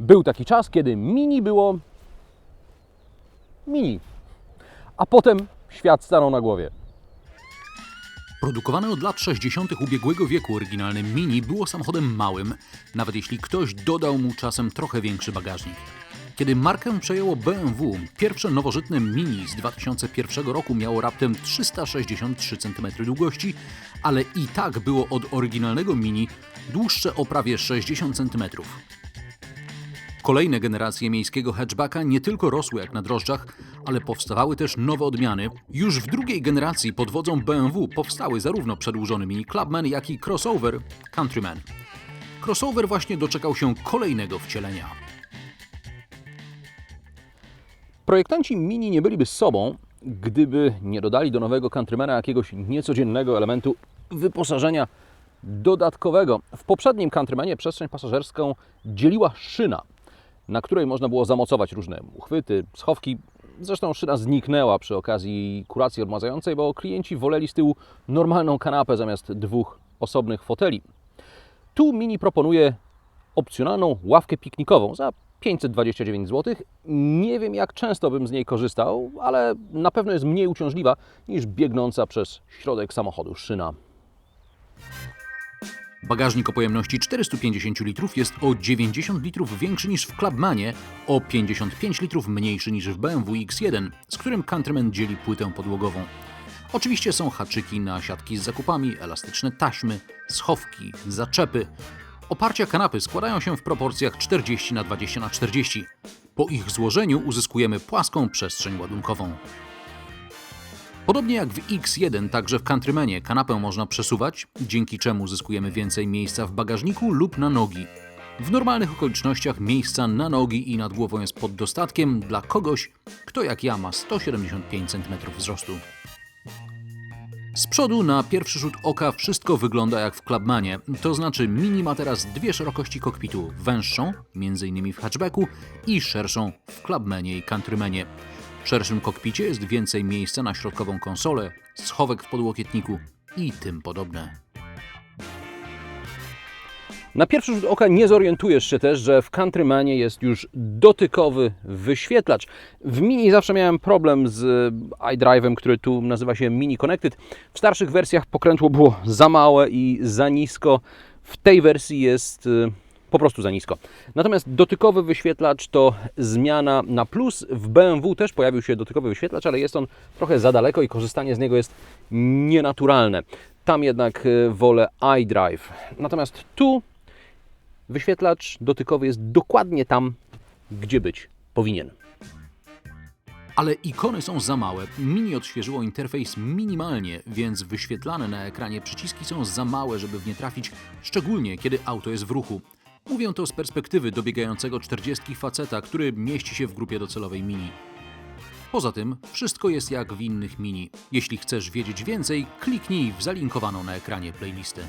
Był taki czas, kiedy Mini było Mini. A potem świat stanął na głowie. Produkowane od lat 60. ubiegłego wieku oryginalne Mini było samochodem małym, nawet jeśli ktoś dodał mu czasem trochę większy bagażnik. Kiedy markę przejęło BMW, pierwsze nowożytne Mini z 2001 roku miało raptem 363 cm długości, ale i tak było od oryginalnego Mini dłuższe o prawie 60 cm. Kolejne generacje miejskiego hatchbacka nie tylko rosły jak na drożdżach, ale powstawały też nowe odmiany. Już w drugiej generacji pod wodzą BMW powstały zarówno przedłużony Mini Clubman, jak i crossover Countryman. Crossover właśnie doczekał się kolejnego wcielenia. Projektanci Mini nie byliby sobą, gdyby nie dodali do nowego Countrymana jakiegoś niecodziennego elementu wyposażenia dodatkowego. W poprzednim Countrymanie przestrzeń pasażerską dzieliła szyna, na której można było zamocować różne uchwyty, schowki. Zresztą szyna zniknęła przy okazji kuracji odmazającej, bo klienci woleli z tyłu normalną kanapę zamiast dwóch osobnych foteli. Tu Mini proponuje opcjonalną ławkę piknikową za 529 zł. Nie wiem jak często bym z niej korzystał, ale na pewno jest mniej uciążliwa niż biegnąca przez środek samochodu szyna. Bagażnik o pojemności 450 litrów jest o 90 litrów większy niż w Clubmanie, o 55 litrów mniejszy niż w BMW X1, z którym Countryman dzieli płytę podłogową. Oczywiście są haczyki na siatki z zakupami, elastyczne taśmy, schowki, zaczepy. Oparcia kanapy składają się w proporcjach 40 na 20 na 40. Po ich złożeniu uzyskujemy płaską przestrzeń ładunkową. Podobnie jak w X1, także w Countrymanie kanapę można przesuwać, dzięki czemu zyskujemy więcej miejsca w bagażniku lub na nogi. W normalnych okolicznościach miejsca na nogi i nad głową jest pod dostatkiem dla kogoś, kto jak ja ma 175 cm wzrostu. Z przodu na pierwszy rzut oka wszystko wygląda jak w Clubmanie, to znaczy Mini ma teraz dwie szerokości kokpitu, węższą, m.in. w hatchbacku, i szerszą w Clubmanie i Countrymanie. W szerszym kokpicie jest więcej miejsca na środkową konsolę, schowek w podłokietniku i tym podobne. Na pierwszy rzut oka nie zorientujesz się też, że w Countrymanie jest już dotykowy wyświetlacz. W Mini zawsze miałem problem z iDrive'em, który tu nazywa się Mini Connected. W starszych wersjach pokrętło było za małe i za nisko. W tej wersji jest y, po prostu za nisko. Natomiast dotykowy wyświetlacz to zmiana na plus. W BMW też pojawił się dotykowy wyświetlacz, ale jest on trochę za daleko i korzystanie z niego jest nienaturalne. Tam jednak y, wolę iDrive. Natomiast tu wyświetlacz dotykowy jest dokładnie tam, gdzie być powinien. Ale ikony są za małe. Mini odświeżyło interfejs minimalnie, więc wyświetlane na ekranie przyciski są za małe, żeby w nie trafić, szczególnie kiedy auto jest w ruchu. Mówię to z perspektywy dobiegającego 40 faceta, który mieści się w grupie docelowej Mini. Poza tym, wszystko jest jak w innych Mini. Jeśli chcesz wiedzieć więcej, kliknij w zalinkowaną na ekranie playlistę.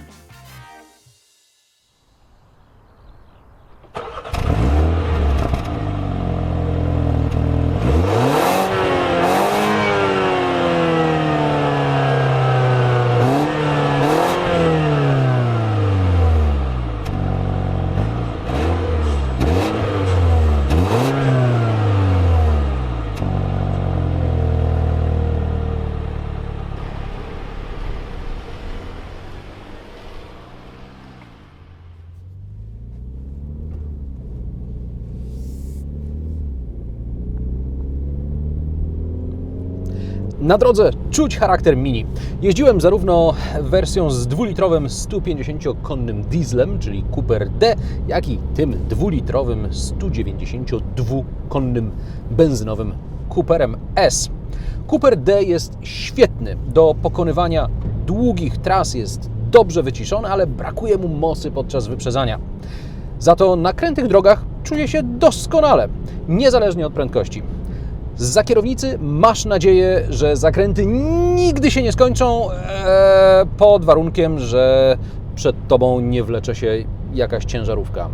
Na drodze czuć charakter Mini. Jeździłem zarówno wersją z dwulitrowym 150-konnym dieslem, czyli Cooper D, jak i tym dwulitrowym 192-konnym benzynowym Cooperem S. Cooper D jest świetny do pokonywania długich tras, jest dobrze wyciszony, ale brakuje mu mocy podczas wyprzedzania. Za to na krętych drogach czuje się doskonale, niezależnie od prędkości. Z kierownicy masz nadzieję, że zakręty nigdy się nie skończą, e, pod warunkiem, że przed tobą nie wlecze się jakaś ciężarówka.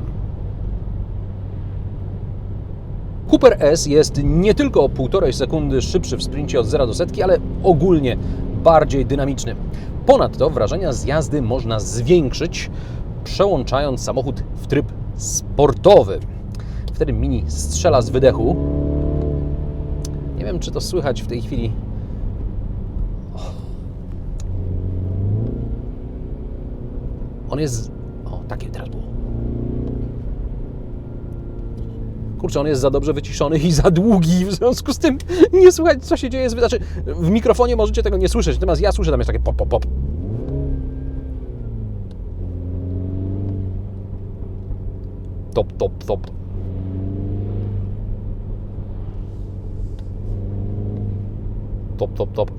Cooper S jest nie tylko o 1,5 sekundy szybszy w sprincie od 0 do setki, ale ogólnie bardziej dynamiczny. Ponadto wrażenia z jazdy można zwiększyć, przełączając samochód w tryb sportowy. Wtedy Mini strzela z wydechu. Wiem, czy to słychać w tej chwili. On jest. O, takie teraz było. Kurczę, on jest za dobrze wyciszony i za długi, w związku z tym nie słychać, co się dzieje. Znaczy, w mikrofonie możecie tego nie słyszeć, natomiast ja słyszę, tam jest takie pop, pop, pop. Top, top, top. Top, top, top.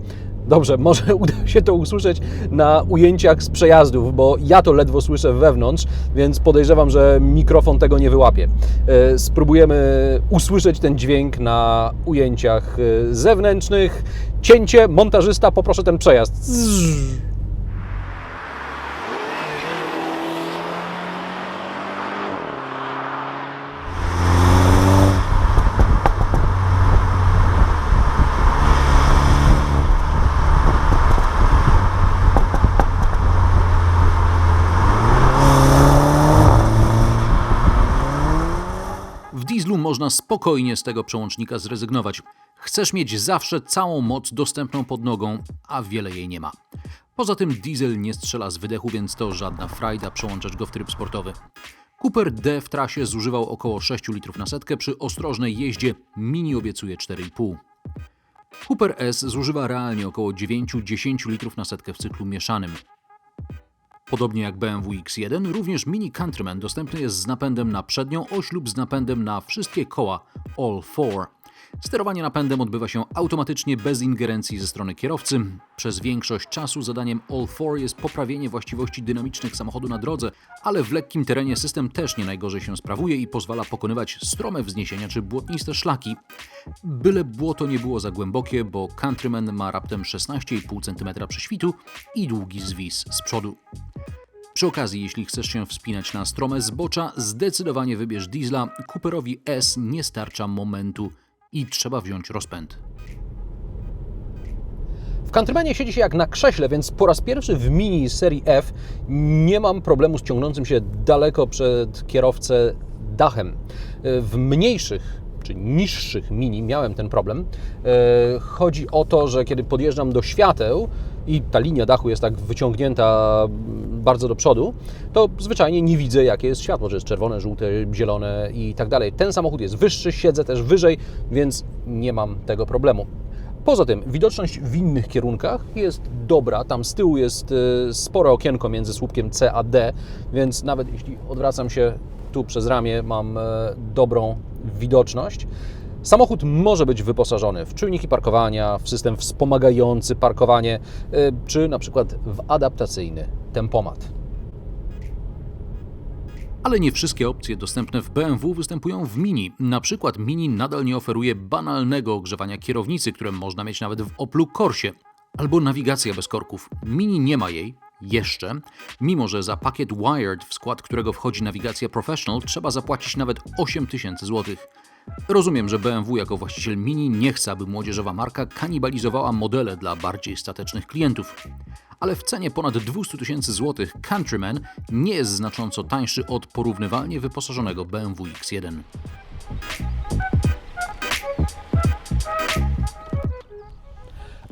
Dobrze, może uda się to usłyszeć na ujęciach z przejazdów, bo ja to ledwo słyszę wewnątrz, więc podejrzewam, że mikrofon tego nie wyłapie. E, Spróbujemy usłyszeć ten dźwięk na ujęciach e, zewnętrznych. Cięcie, montażysta, poproszę ten przejazd. Zzz. W dieslu można spokojnie z tego przełącznika zrezygnować. Chcesz mieć zawsze całą moc dostępną pod nogą, a wiele jej nie ma. Poza tym diesel nie strzela z wydechu, więc to żadna frajda przełączać go w tryb sportowy. Cooper D w trasie zużywał około 6 litrów na setkę, przy ostrożnej jeździe Mini obiecuje 4,5. Cooper S zużywa realnie około 9-10 litrów na setkę w cyklu mieszanym. Podobnie jak BMW X1, również Mini Countryman dostępny jest z napędem na przednią oś lub z napędem na wszystkie koła All 4. Sterowanie napędem odbywa się automatycznie bez ingerencji ze strony kierowcy. Przez większość czasu zadaniem All 4 jest poprawienie właściwości dynamicznych samochodu na drodze, ale w lekkim terenie system też nie najgorzej się sprawuje i pozwala pokonywać strome wzniesienia czy błotniste szlaki. Byle błoto nie było za głębokie, bo Countryman ma raptem 16,5 cm prześwitu i długi zwis z przodu. Przy okazji, jeśli chcesz się wspinać na strome zbocza, zdecydowanie wybierz diesla. Cooperowi S nie starcza momentu i trzeba wziąć rozpęd. W Countrymanie siedzi się jak na krześle, więc po raz pierwszy w Mini serii F nie mam problemu z ciągnącym się daleko przed kierowcę dachem. W mniejszych czy niższych Mini miałem ten problem. E, Chodzi o to, że kiedy podjeżdżam do świateł i ta linia dachu jest tak wyciągnięta bardzo do przodu, to zwyczajnie nie widzę, jakie jest światło, że jest czerwone, żółte, zielone i tak dalej. Ten samochód jest wyższy, siedzę też wyżej, więc nie mam tego problemu. Poza tym widoczność w innych kierunkach jest dobra. Tam z tyłu jest y, spore okienko między słupkiem C a D, więc nawet jeśli odwracam się tu przez ramię, mam e, dobrą widoczność. Samochód może być wyposażony w czujniki parkowania, w system wspomagający parkowanie, y, czy na przykład w adaptacyjny tempomat. Ale nie wszystkie opcje dostępne w BMW występują w Mini. Na przykład Mini nadal nie oferuje banalnego ogrzewania kierownicy, które można mieć nawet w Oplu Corsie. Albo nawigacja bez korków. Mini nie ma jej, jeszcze, mimo że za pakiet Wired, w skład którego wchodzi nawigacja Professional, trzeba zapłacić nawet 8000 zł. Rozumiem, że BMW jako właściciel Mini nie chce, aby młodzieżowa marka kanibalizowała modele dla bardziej statecznych klientów. Ale w cenie ponad 200 tysięcy złotych Countryman nie jest znacząco tańszy od porównywalnie wyposażonego BMW X1.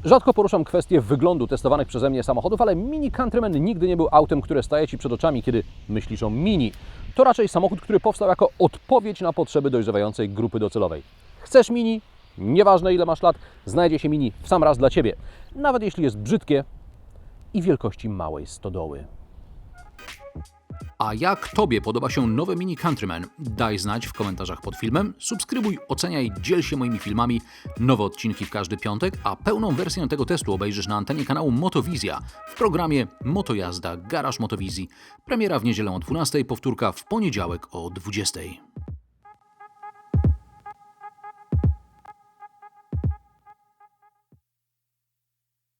Rzadko poruszam kwestie wyglądu testowanych przeze mnie samochodów, ale Mini Countryman nigdy nie był autem, które staje Ci przed oczami, kiedy myślisz o Mini. To raczej samochód, który powstał jako odpowiedź na potrzeby dojrzewającej grupy docelowej. Chcesz Mini? Nieważne ile masz lat, znajdzie się Mini w sam raz dla Ciebie. Nawet jeśli jest brzydkie i wielkości małej stodoły. A jak Tobie podoba się nowy Mini Countryman? Daj znać w komentarzach pod filmem, subskrybuj, oceniaj, dziel się moimi filmami. Nowe odcinki w każdy piątek, a pełną wersję tego testu obejrzysz na antenie kanału Motowizja w programie Motojazda Garaż Motowizji. Premiera w niedzielę o 12, powtórka w poniedziałek o 20.